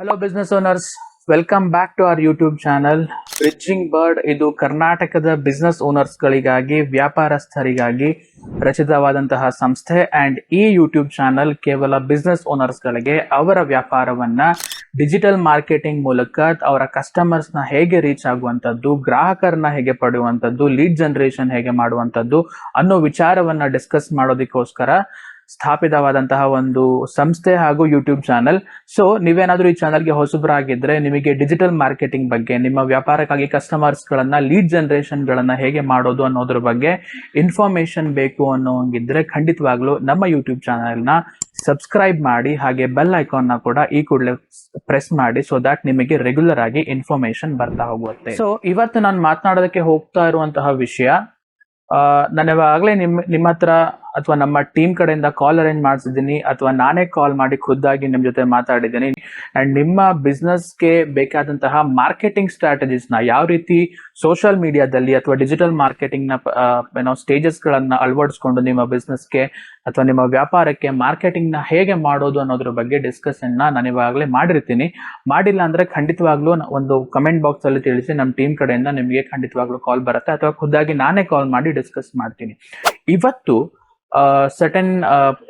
Hello business owners welcome back to our YouTube channel bridging bird ಇದು ಕರ್ನಾಟಕದ business owners ಗಳಿಗಾಗಿ ವ್ಯಾಪಾರಸ್ಥರಿಗಾಗಿ ರಚಿತವಾದಂತಹ ಸಂಸ್ಥೆ. ಅಂಡ್ ಈ ಯೂಟ್ಯೂಬ್ ಚಾನಲ್ ಕೇವಲ ಬಿಸ್ನೆಸ್ ಓನರ್ಸ್ಗಳಿಗೆ ಅವರ ವ್ಯಾಪಾರವನ್ನ ಡಿಜಿಟಲ್ ಮಾರ್ಕೆಟಿಂಗ್ ಮೂಲಕ ಅವರ ಕಸ್ಟಮರ್ಸ್ನ ಹೇಗೆ ರೀಚ್ ಆಗುವಂಥದ್ದು, ಗ್ರಾಹಕರನ್ನ ಹೇಗೆ ಪಡೆಯುವಂಥದ್ದು ಲೀಡ್ ಜನರೇಷನ್ ಹೇಗೆ ಮಾಡುವಂಥದ್ದು ಅನ್ನೋ ವಿಚಾರವನ್ನ ಡಿಸ್ಕಸ್ ಮಾಡೋದಕ್ಕೋಸ್ಕರ ಸ್ಥಾಪಿತವಾದಂತಹ ಒಂದು ಸಂಸ್ಥೆ ಹಾಗೂ ಯೂಟ್ಯೂಬ್ ಚಾನಲ್ ಸೊ ನೀವೇನಾದ್ರೂ ಈ ಚಾನಲ್ಗೆ ಹೊಸಬರಾಗಿದ್ರೆ ನಿಮಗೆ ಡಿಜಿಟಲ್ ಮಾರ್ಕೆಟಿಂಗ್ ಬಗ್ಗೆ, ನಿಮ್ಮ ವ್ಯಾಪಾರಕ್ಕಾಗಿ ಕಸ್ಟಮರ್ಸ್ ಗಳನ್ನ ಲೀಡ್ ಜನರೇಷನ್ ಗಳನ್ನ ಹೇಗೆ ಮಾಡೋದು ಅನ್ನೋದ್ರ ಬಗ್ಗೆ ಇನ್ಫಾರ್ಮೇಶನ್ ಬೇಕು ಅನ್ನೋಂಗಿದ್ರೆ ಖಂಡಿತವಾಗ್ಲೂ ನಮ್ಮ ಯೂಟ್ಯೂಬ್ ಚಾನಲ್ನ ಸಬ್ಸ್ಕ್ರೈಬ್ ಮಾಡಿ, ಹಾಗೆ ಬೆಲ್ ಐಕಾನ್ನ ಕೂಡ ಈ ಕೂಡಲೇ ಪ್ರೆಸ್ ಮಾಡಿ ಸೊ ದಟ್ ನಿಮಗೆ ರೆಗ್ಯುಲರ್ ಆಗಿ ಇನ್ಫಾರ್ಮೇಶನ್ ಬರ್ತಾ ಹೋಗುತ್ತೆ. ಸೊ ಇವತ್ತು ನಾನು ಮಾತನಾಡೋದಕ್ಕೆ ಹೋಗ್ತಾ ಇರುವಂತಹ ವಿಷಯ ನಾನು ಇವಾಗಲೇ ನಿಮ್, ನಿಮ್ಮ ಹತ್ರ ಅಥವಾ ನಮ್ಮ ಟೀಮ್ ಕಡೆಯಿಂದ ಕಾಲ್ ಅರೇಂಜ್ ಮಾಡಿಸಿದ್ದೀನಿ ಅಥವಾ ನಾನೇ ಕಾಲ್ ಮಾಡಿ ಖುದ್ದಾಗಿ ನಿಮ್ಮ ಜೊತೆ ಮಾತಾಡಿದ್ದೀನಿ. ಅಂಡ್ ನಿಮ್ಮ ಬಿಸ್ನೆಸ್ಗೆ ಬೇಕಾದಂತಹ ಮಾರ್ಕೆಟಿಂಗ್ ಸ್ಟ್ರಾಟಜೀಸ್ನ ಯಾವ ರೀತಿ ಸೋಷಿಯಲ್ ಮೀಡಿಯಾದಲ್ಲಿ ಅಥವಾ ಡಿಜಿಟಲ್ ಮಾರ್ಕೆಟಿಂಗ್ನ ಏನೋ ಸ್ಟೇಜಸ್ಗಳನ್ನ ಅಳವಡಿಸ್ಕೊಂಡು ನಿಮ್ಮ ಬಿಸ್ನೆಸ್ಗೆ ಅಥವಾ ನಿಮ್ಮ ವ್ಯಾಪಾರಕ್ಕೆ ಮಾರ್ಕೆಟಿಂಗ್ನ ಹೇಗೆ ಮಾಡೋದು ಅನ್ನೋದ್ರ ಬಗ್ಗೆ ಡಿಸ್ಕಸನ್ನ ನಾನು ಇವಾಗಲೇ ಮಾಡಿರ್ತೀನಿ. ಮಾಡಿಲ್ಲ ಅಂದ್ರೆ ಖಂಡಿತವಾಗ್ಲೂ ಒಂದು ಕಮೆಂಟ್ ಬಾಕ್ಸ್ ಅಲ್ಲಿ ತಿಳಿಸಿ ನಮ್ಮ ಟೀಮ್ ಕಡೆಯಿಂದ ನಿಮಗೆ ಖಂಡಿತವಾಗ್ಲೂ ಕಾಲ್ ಬರುತ್ತೆ ಅಥವಾ ಖುದ್ದಾಗಿ ನಾನೇ ಕಾಲ್ ಮಾಡಿ ಡಿಸ್ಕಸ್ ಮಾಡ್ತೀನಿ. ಇವತ್ತು ಸಟನ್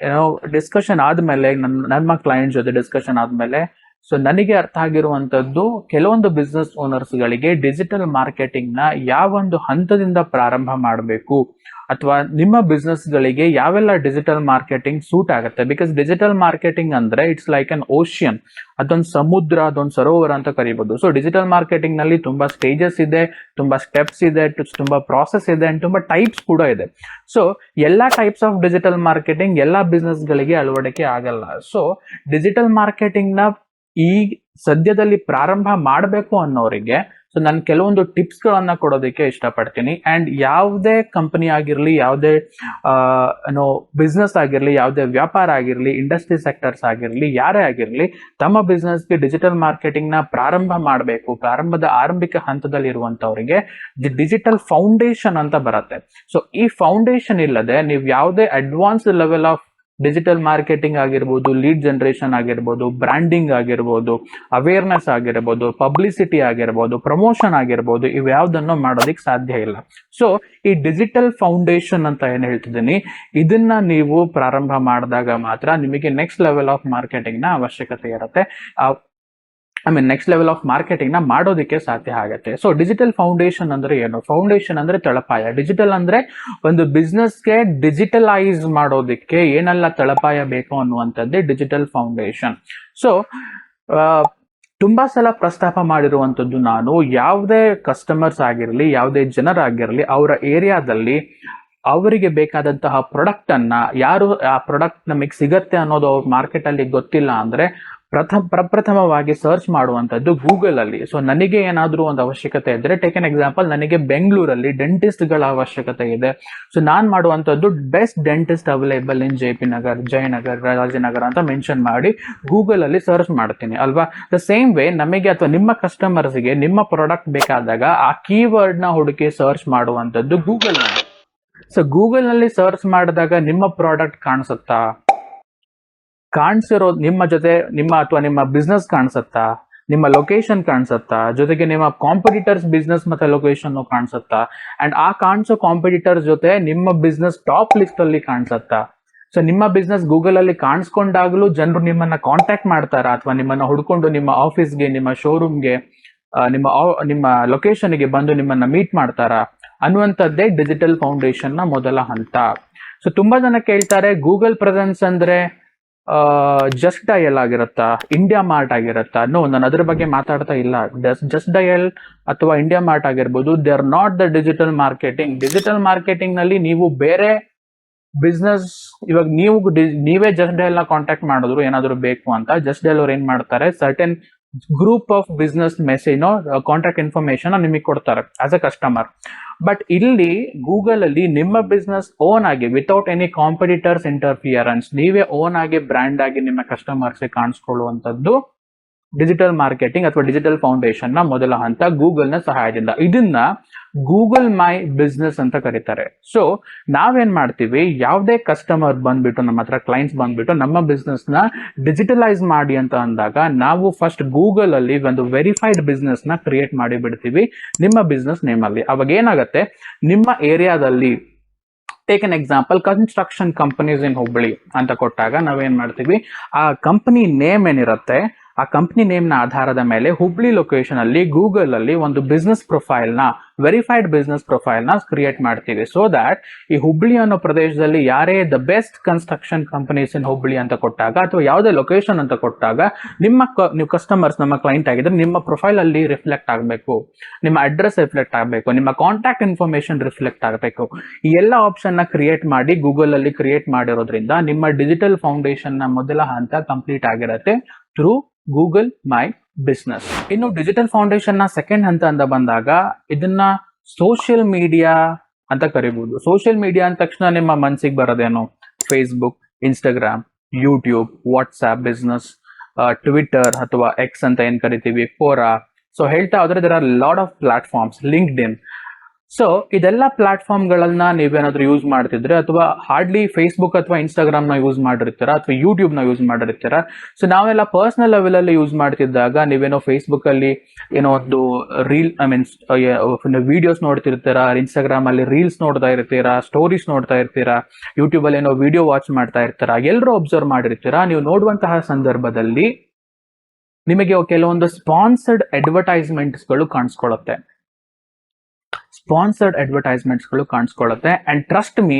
ಏನೋ ಡಿಸ್ಕಷನ್ ಆದ್ಮೇಲೆ ನನ್ನ ನಮ್ಮ ಕ್ಲೈಂಟ್ ಜೊತೆ ಡಿಸ್ಕಷನ್ ಆದ್ಮೇಲೆ ಸೊ ನನಗೆ ಅರ್ಥ ಆಗಿರುವಂತದ್ದು ಕೆಲವೊಂದು ಬಿಸ್ನೆಸ್ ಓನರ್ಸ್ಗಳಿಗೆ ಡಿಜಿಟಲ್ ಮಾರ್ಕೆಟಿಂಗ್ನ ಯಾವೊಂದು ಹಂತದಿಂದ ಪ್ರಾರಂಭ ಮಾಡಬೇಕು ಅಥವಾ ನಿಮ್ಮ ಬಿಸ್ನೆಸ್ಗಳಿಗೆ ಯಾವೆಲ್ಲ ಡಿಜಿಟಲ್ ಮಾರ್ಕೆಟಿಂಗ್ ಸೂಟ್ ಆಗುತ್ತೆ? ಬಿಕಾಸ್ ಡಿಜಿಟಲ್ ಮಾರ್ಕೆಟಿಂಗ್ ಅಂದ್ರೆ ಇಟ್ಸ್ ಲೈಕ್ ಅನ್ ಓಷಿಯನ್ ಅದೊಂದು ಸಮುದ್ರ, ಅದೊಂದು ಸರೋವರ ಅಂತ ಕರಿಬಹುದು ಸೊ ಡಿಜಿಟಲ್ ಮಾರ್ಕೆಟಿಂಗ್ನಲ್ಲಿ ತುಂಬಾ ಸ್ಟೇಜಸ್ ಇದೆ, ತುಂಬಾ ಸ್ಟೆಪ್ಸ್ ಇದೆ, ತುಂಬಾ ಪ್ರಾಸೆಸ್ ಇದೆ ಅಂಡ್ ತುಂಬಾ ಟೈಪ್ಸ್ ಕೂಡ ಇದೆ. ಸೊ ಎಲ್ಲಾ ಟೈಪ್ಸ್ ಆಫ್ ಡಿಜಿಟಲ್ ಮಾರ್ಕೆಟಿಂಗ್ ಎಲ್ಲಾ ಬಿಸ್ನೆಸ್ಗಳಿಗೆ ಅಳವಡಿಕೆ ಆಗಲ್ಲ. ಸೊ ಡಿಜಿಟಲ್ ಮಾರ್ಕೆಟಿಂಗ್ನ ಈ ಸದ್ಯದಲ್ಲಿ ಪ್ರಾರಂಭ ಮಾಡಬೇಕು ಅನ್ನೋರಿಗೆ ಸೊ ನಾನು ಕೆಲವೊಂದು ಟಿಪ್ಸ್ ಗಳನ್ನ ಕೊಡೋದಕ್ಕೆ ಇಷ್ಟಪಡ್ತೀನಿ. ಅಂಡ್ ಯಾವುದೇ ಕಂಪನಿ ಆಗಿರಲಿ, ಯಾವುದೇ ಏನೋ ಬಿಸ್ನೆಸ್ ಆಗಿರಲಿ, ಯಾವುದೇ ವ್ಯಾಪಾರ ಆಗಿರಲಿ ಇಂಡಸ್ಟ್ರಿ ಸೆಕ್ಟರ್ಸ್ ಆಗಿರಲಿ, ಯಾರೇ ಆಗಿರಲಿ, ತಮ್ಮ ಬಿಸ್ನೆಸ್ಗೆ ಡಿಜಿಟಲ್ ಮಾರ್ಕೆಟಿಂಗ್ನ ಪ್ರಾರಂಭ ಮಾಡಬೇಕು. ಪ್ರಾರಂಭದ ಆರಂಭಿಕ ಹಂತದಲ್ಲಿ ಇರುವಂತವರಿಗೆ ದಿ ಡಿಜಿಟಲ್ ಫೌಂಡೇಶನ್ ಅಂತ ಬರುತ್ತೆ. ಸೊ ಈ ಫೌಂಡೇಶನ್ ಇಲ್ಲದೆ ನೀವು ಯಾವುದೇ advance level of digital marketing ಆಗಿರ್ಬೋದು ಲೀಡ್ ಜನರೇಷನ್ ಆಗಿರ್ಬೋದು ಬ್ರ್ಯಾಂಡಿಂಗ್ ಆಗಿರ್ಬೋದು ಅವೇರ್ನೆಸ್ ಆಗಿರ್ಬೋದು ಪಬ್ಲಿಸಿಟಿ ಆಗಿರ್ಬೋದು ಪ್ರಮೋಷನ್ ಆಗಿರ್ಬೋದು ಇವ್ಯಾವುದನ್ನು ಮಾಡೋದಕ್ಕೆ ಸಾಧ್ಯ ಇಲ್ಲ. ಸೊ ಈ ಡಿಜಿಟಲ್ ಫೌಂಡೇಶನ್ ಅಂತ ಏನು ಹೇಳ್ತಿದ್ದೀನಿ, ಇದನ್ನ ನೀವು ಪ್ರಾರಂಭ ಮಾಡಿದಾಗ ಮಾತ್ರ ನಿಮಗೆ ನೆಕ್ಸ್ಟ್ ಲೆವೆಲ್ ಆಫ್ ಮಾರ್ಕೆಟಿಂಗ್ನ ಅವಶ್ಯಕತೆ ಇರುತ್ತೆ. I mean next level of ಮಾರ್ಕೆಟಿಂಗ್ನ ಮಾಡೋದಕ್ಕೆ ಸಾಧ್ಯ ಆಗುತ್ತೆ. ಸೊ ಡಿಜಿಟಲ್ ಫೌಂಡೇಶನ್ ಅಂದ್ರೆ ಏನು? ಫೌಂಡೇಶನ್ ಅಂದ್ರೆ ತಳಪಾಯ. ಡಿಜಿಟಲ್ ಅಂದ್ರೆ ಒಂದು ಬಿಸ್ನೆಸ್ಗೆ ಡಿಜಿಟಲೈಸ್ ಮಾಡೋದಕ್ಕೆ ಏನೆಲ್ಲ ತಳಪಾಯ ಬೇಕು ಅನ್ನುವಂಥದ್ದೇ ಡಿಜಿಟಲ್ ಫೌಂಡೇಶನ್ ಸೊ ತುಂಬಾ ಸಲ ಪ್ರಸ್ತಾಪ ಮಾಡಿರುವಂಥದ್ದು ನಾನು ಯಾವುದೇ ಕಸ್ಟಮರ್ಸ್ ಆಗಿರಲಿ, ಯಾವುದೇ ಜನರಾಗಿರಲಿ, ಅವರ ಏರಿಯಾದಲ್ಲಿ ಅವರಿಗೆ ಬೇಕಾದಂತಹ ಪ್ರಾಡಕ್ಟ್ ಅನ್ನ ಯಾರು ಆ ಪ್ರಾಡಕ್ಟ್ ನಮಗೆ ಸಿಗತ್ತೆ ಅನ್ನೋದು ಅವ್ರ ಮಾರ್ಕೆಟ್ ಅಲ್ಲಿ ಗೊತ್ತಿಲ್ಲ ಅಂದ್ರೆ ಪ್ರಥಮ ಪ್ರಪ್ರಥಮವಾಗಿ ಸರ್ಚ್ ಮಾಡುವಂಥದ್ದು ಗೂಗಲ್ ಅಲ್ಲಿ. ಸೊ ನನಗೆ ಏನಾದರೂ ಒಂದು ಅವಶ್ಯಕತೆ ಇದ್ದರೆ ಟೇಕ್ ಅನ್ ಎಕ್ಸಾಂಪಲ್ ನನಗೆ ಬೆಂಗಳೂರಲ್ಲಿ ಡೆಂಟಿಸ್ಟ್ಗಳ ಅವಶ್ಯಕತೆ ಇದೆ. ಸೊ ನಾನು ಮಾಡುವಂಥದ್ದು best dentist available in J P Nagar Jayanagar Rajanagar ಅಂತ ಮೆನ್ಷನ್ ಮಾಡಿ ಗೂಗಲ್ ಅಲ್ಲಿ ಸರ್ಚ್ ಮಾಡ್ತೀನಿ, ಅಲ್ವಾ? ದ ಸೇಮ್ ವೇ ನಮಗೆ ಅಥವಾ ನಿಮ್ಮ ಕಸ್ಟಮರ್ಸ್ಗೆ ನಿಮ್ಮ ಪ್ರಾಡಕ್ಟ್ ಬೇಕಾದಾಗ ಆ ಕೀವರ್ಡ್ನ ಹುಡುಕಿ ಸರ್ಚ್ ಮಾಡುವಂಥದ್ದು ಗೂಗಲ್ ಸೊ ಗೂಗಲ್ನಲ್ಲಿ ಸರ್ಚ್ ಮಾಡಿದಾಗ ನಿಮ್ಮ ಪ್ರಾಡಕ್ಟ್ ಕಾಣಿಸುತ್ತಾ? ಕಾಣಿಸಿರೋ ನಿಮ್ಮ ಜೊತೆ, ನಿಮ್ಮ ಅಥವಾ ನಿಮ್ಮ ಬಿಸ್ನೆಸ್ ಕಾಣಿಸುತ್ತಾ? ನಿಮ್ಮ ಲೊಕೇಶನ್ ಕಾಣಿಸುತ್ತಾ? ಜೊತೆಗೆ ನಿಮ್ಮ ಕಾಂಪಿಟಿಟರ್ಸ್ ಬಿಸ್ನೆಸ್ ಮತ್ತೆ ಲೊಕೇಶನ್ ಕಾಣಿಸುತ್ತಾ? ಅಂಡ್ ಆ ಕಾಣಿಸೋ ಕಾಂಪಿಟಿಟರ್ಸ್ ಜೊತೆ ನಿಮ್ಮ ಬಿಸ್ನೆಸ್ ಟಾಪ್ ಲಿಸ್ಟ್ ಅಲ್ಲಿ ಕಾಣಿಸುತ್ತಾ? ಸೊ ನಿಮ್ಮ ಬಿಸ್ನೆಸ್ ಗೂಗಲ್ ಅಲ್ಲಿ ಕಾಣಿಸ್ಕೊಂಡಾಗಲೂ ಜನರು ನಿಮ್ಮನ್ನ ಕಾಂಟ್ಯಾಕ್ಟ್ ಮಾಡ್ತಾರಾ? ಅಥವಾ ನಿಮ್ಮನ್ನ ಹುಡ್ಕೊಂಡು ನಿಮ್ಮ ಆಫೀಸ್ಗೆ ನಿಮ್ಮ ಶೋರೂಮ್ಗೆ ನಿಮ್ಮ ನಿಮ್ಮ ಲೊಕೇಶನ್ಗೆ ಬಂದು ನಿಮ್ಮನ್ನ ಮೀಟ್ ಮಾಡ್ತಾರಾ? ಅನ್ನುವಂಥದ್ದೇ ಡಿಜಿಟಲ್ ಫೌಂಡೇಶನ್ನ ಮೊದಲ ಹಂತ. ಸೊ ತುಂಬಾ ಜನ ಕೇಳ್ತಾರೆ ಗೂಗಲ್ ಪ್ರೆಸೆನ್ಸ್ ಅಂದ್ರೆ ಜಸ್ಟ್ ಡಯಲ್ ಆಗಿರುತ್ತಾ? ಇಂಡಿಯಾ ಮಾರ್ಟ್ ಆಗಿರುತ್ತಾ? ನೋ ನಾನು ಅದ್ರ ಬಗ್ಗೆ ಮಾತಾಡ್ತಾ ಇಲ್ಲ. ಜಸ್ಟ್ ಡಯಲ್ ಅಥವಾ ಇಂಡಿಯಾ ಮಾರ್ಟ್ ಆಗಿರ್ಬೋದು they are not the digital marketing digital ಮಾರ್ಕೆಟಿಂಗ್ನಲ್ಲಿ ನೀವು ಬೇರೆ ಬಿಸ್ನೆಸ್ ಇವಾಗ ನೀವು, ನೀವೇ ಜಸ್ಟ್ ಡಯಲ್ನ ಕಾಂಟ್ಯಾಕ್ಟ್ ಮಾಡಿದ್ರು ಏನಾದ್ರು ಬೇಕು ಅಂತ. ಜಸ್ಟ್ ಡಯಲ್ ಅವ್ರು ಏನ್ ಮಾಡ್ತಾರೆ? Certain group of business message contract information ನಿಮಗೆ ಕೊಡ್ತಾರೆ ಆಸ್ ಅ ಕಸ್ಟಮರ್ ಬಟ್ ಇಲ್ಲಿ ಗೂಗಲ್ ಅಲ್ಲಿ ನಿಮ್ಮ ಬಿಸ್ನೆಸ್ ಓನ್ ಆಗಿ ವಿತೌಟ್ ಎನಿ ಕಾಂಪಿಟಿಟರ್ಸ್ ಇಂಟರ್ಫಿಯರೆನ್ಸ್ ನೀವೇ ಓನ್ ಆಗಿ ಬ್ರ್ಯಾಂಡ್ ಆಗಿ ನಿಮ್ಮ ಕಸ್ಟಮರ್ಸ್ ಕಾಣಿಸ್ಕೊಳ್ಳುವಂತದ್ದು ಡಿಜಿಟಲ್ ಮಾರ್ಕೆಟಿಂಗ್ ಅಥವಾ ಡಿಜಿಟಲ್ ಫೌಂಡೇಶನ್ನ ಮೊದಲ ಹಂತ ಗೂಗಲ್ನ ಸಹಾಯದಿಂದ. ಇದನ್ನ ಗೂಗಲ್ ಮೈ ಬಿಸ್ನೆಸ್ ಅಂತ ಕರೀತಾರೆ. ಸೊ ನಾವೇನ್ ಮಾಡ್ತೀವಿ? ಯಾವುದೇ ಕಸ್ಟಮರ್ ಬಂದ್ಬಿಟ್ಟು, ನಮ್ಮ ಹತ್ರ ಕ್ಲೈಂಟ್ಸ್ ಬಂದ್ಬಿಟ್ಟು, ನಮ್ಮ ಬಿಸ್ನೆಸ್ನ ಡಿಜಿಟಲೈಸ್ ಮಾಡಿ ಅಂತ ಅಂದಾಗ, ನಾವು ಫಸ್ಟ್ ಗೂಗಲ್ ಅಲ್ಲಿ ಒಂದು ವೆರಿಫೈಡ್ ಬಿಸ್ನೆಸ್ನ ಕ್ರಿಯೇಟ್ ಮಾಡಿ ಬಿಡ್ತೀವಿ. ನಿಮ್ಮ ಬಿಸ್ನೆಸ್ ನೇಮ್ ಅಲ್ಲಿ. ಅವಾಗ ಏನಾಗುತ್ತೆ? ನಿಮ್ಮ ಏರಿಯಾದಲ್ಲಿ take an example construction companies in Hubballi ಅಂತ ಕೊಟ್ಟಾಗ ನಾವೇನ್ ಮಾಡ್ತೀವಿ? ಆ ಕಂಪನಿ ನೇಮ್ ಏನಿರುತ್ತೆ? ಆ ಕಂಪ್ನಿ ನೇಮ್ನ ಆಧಾರದ ಮೇಲೆ ಹುಬ್ಳಿ ಲೊಕೇಶನ್ ಅಲ್ಲಿ ಗೂಗಲ್ ಅಲ್ಲಿ ಒಂದು ಬಿಸ್ನೆಸ್ ಪ್ರೊಫೈಲ್ನ ವೆರಿಫೈಡ್ ಬಿಸ್ನೆಸ್ ಪ್ರೊಫೈಲ್ನ ಕ್ರಿಯೇಟ್ ಮಾಡ್ತೀವಿ. ಸೊ ದಟ್ ಈ ಹುಬ್ಳಿ ಅನ್ನೋ ಪ್ರದೇಶದಲ್ಲಿ ಯಾರೇ the best construction companies in Hubli ಅಂತ ಕೊಟ್ಟಾಗ ಅಥವಾ ಯಾವುದೇ ಲೊಕೇಶನ್ ಅಂತ ಕೊಟ್ಟಾಗ ನಿಮ್ಮ ನೀವು ಕಸ್ಟಮರ್ಸ್ ನಮ್ಮ ಕ್ಲೈಂಟ್ ಆಗಿದ್ರೆ ನಿಮ್ಮ ಪ್ರೊಫೈಲ್ ಅಲ್ಲಿ ರಿಫ್ಲೆಕ್ಟ್ ಆಗಬೇಕು. ನಿಮ್ಮ ಅಡ್ರೆಸ್ ರಿಫ್ಲೆಕ್ಟ್ ಆಗಬೇಕು. ನಿಮ್ಮ ಕಾಂಟ್ಯಾಕ್ಟ್ ಇನ್ಫಾರ್ಮೇಶನ್ ರಿಫ್ಲೆಕ್ಟ್ ಆಗಬೇಕು. ಈ ಎಲ್ಲ ಆಪ್ಷನ್ನ ಕ್ರಿಯೇಟ್ ಮಾಡಿ ಗೂಗಲ್ ಅಲ್ಲಿ ಕ್ರಿಯೇಟ್ ಮಾಡಿರೋದ್ರಿಂದ ನಿಮ್ಮ ಡಿಜಿಟಲ್ ಫೌಂಡೇಶನ್ನ ಮೊದಲ ಹಂತ ಕಂಪ್ಲೀಟ್ ಆಗಿರುತ್ತೆ ಥ್ರೂ ಗೂಗಲ್ ಮೈ ಬಿಸ್ನೆಸ್ ಇನ್ನು ಡಿಜಿಟಲ್ ಫೌಂಡೇಶನ್ನ ಸೆಕೆಂಡ್ ಹಂತ ಅಂತ ಬಂದಾಗ ಇದನ್ನ ಸೋಷಿಯಲ್ ಮೀಡಿಯಾ ಅಂತ ಕರಿಬಹುದು ಸೋಷಿಯಲ್ ಮೀಡಿಯಾ ಅಂದ ತಕ್ಷಣ ನಿಮ್ಮ ಮನಸ್ಸಿಗೆ ಬರೋದೇನು? Facebook Instagram YouTube WhatsApp business Twitter ಅಥವಾ ಎಕ್ಸ್ ಅಂತ ಏನ್ ಕರಿತೀವಿ? ಫೋರಾ ಸೊ ಹೇಳ್ತಾ ಹೋದ್ರೆ there are load of platforms LinkedIn so ಇದೆಲ್ಲ ಪ್ಲಾಟ್ಫಾರ್ಮ್ ಗಳನ್ನ ನೀವೇನಾದ್ರೂ ಯೂಸ್ ಮಾಡ್ತಿದ್ರೆ ಅಥವಾ ಹಾರ್ಡ್ಲಿ ಫೇಸ್ಬುಕ್ ಅಥವಾ ಇನ್ಸ್ಟಾಗ್ರಾಮ್ನ ಯೂಸ್ ಮಾಡಿರ್ತೀರಾ ಅಥವಾ ಯೂಟ್ಯೂಬ್ನ ಯೂಸ್ ಮಾಡಿರ್ತೀರಾ? ಸೊ ನಾವೆಲ್ಲ ಪರ್ಸನಲ್ ಲೆವೆಲ್ ಅಲ್ಲಿ ಯೂಸ್ ಮಾಡ್ತಿದ್ದಾಗ ನೀವೇನೋ ಫೇಸ್ಬುಕ್ ಅಲ್ಲಿ ಏನೋ ಒಂದು ರೀಲ್ ಐ ಮೀನ್ಸ್ ವಿಡಿಯೋಸ್ ನೋಡ್ತಿರ್ತೀರಾ? ಇನ್ಸ್ಟಾಗ್ರಾಮ್ ಅಲ್ಲಿ ರೀಲ್ಸ್ ನೋಡ್ತಾ ಇರ್ತೀರಾ? ಸ್ಟೋರೀಸ್ ನೋಡ್ತಾ ಇರ್ತೀರಾ? ಯೂಟ್ಯೂಬ್ ಅಲ್ಲಿ ಏನೋ ವಿಡಿಯೋ ವಾಚ್ ಮಾಡ್ತಾ ಇರ್ತೀರಾ? ಎಲ್ಲರೂ ಅಬ್ಸರ್ವ್ ಮಾಡಿರ್ತೀರಾ? ನೀವು ನೋಡುವಂತಹ ಸಂದರ್ಭದಲ್ಲಿ ನಿಮಗೆ ಕೆಲವೊಂದು ಸ್ಪಾನ್ಸರ್ಡ್ ಅಡ್ವರ್ಟೈಸ್ಮೆಂಟ್ಸ್ಗಳು ಕಾಣಿಸ್ಕೊಳ್ಳುತ್ತೆ. ಸ್ಪಾನ್ಸರ್ಡ್ ಅಡ್ವರ್ಟೈಸ್ಮೆಂಟ್ಸ್ಗಳು ಕಾಣಿಸ್ಕೊಳ್ಳುತ್ತೆ. ಅಂಡ್ ಟ್ರಸ್ಟ್ ಮೀ